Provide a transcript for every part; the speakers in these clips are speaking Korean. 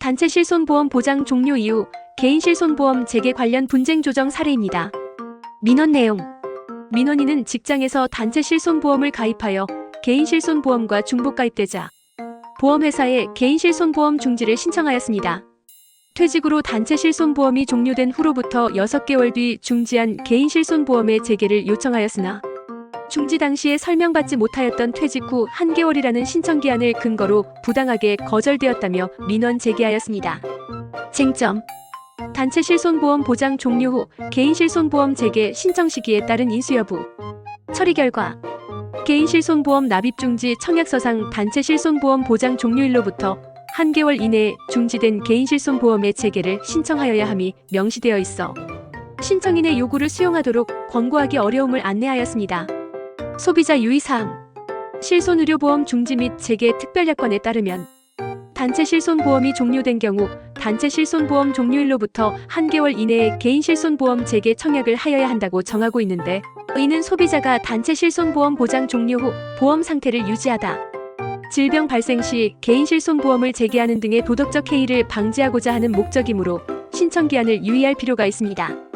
단체 실손보험 보장 종료 이후 개인 실손보험 재개 관련 분쟁 조정 사례입니다. 민원 내용 민원인은 직장에서 단체 실손보험을 가입하여 개인 실손보험과 중복 가입되자 보험회사에 개인 실손보험 중지를 신청하였습니다. 퇴직으로 단체 실손보험이 종료된 후로부터 6개월 뒤 중지한 개인 실손보험의 재개를 요청하였으나 중지 당시에 설명받지 못하였던 퇴직 후 한개월이라는 신청기한을 근거로 부당하게 거절되었다며 민원 제기하였습니다. 쟁점 단체 실손보험 보장 종료 후 개인 실손보험 재개 신청 시기에 따른 인수 여부 처리 결과 개인 실손보험 납입 중지 청약서상 단체 실손보험 보장 종료일로부터 한 개월 이내에 중지된 개인 실손보험의 재개를 신청하여야 함이 명시되어 있어 신청인의 요구를 수용하도록 권고하기 어려움을 안내하였습니다. 소비자 유의사항 실손의료보험 중지 및 재개 특별약관에 따르면 단체 실손보험이 종료된 경우 단체 실손보험 종료일로부터 한 개월 이내에 개인 실손보험 재개 청약을 하여야 한다고 정하고 있는데 이는 소비자가 단체 실손보험 보장 종료 후 보험 상태를 유지하다 질병 발생 시 개인 실손보험을 재개하는 등의 도덕적 해이를 방지하고자 하는 목적이므로 신청 기한을 유의할 필요가 있습니다.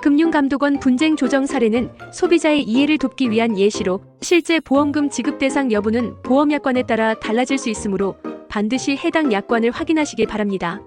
금융감독원 분쟁 조정 사례는 소비자의 이해를 돕기 위한 예시로 실제 보험금 지급 대상 여부는 보험약관에 따라 달라질 수 있으므로 반드시 해당 약관을 확인하시기 바랍니다.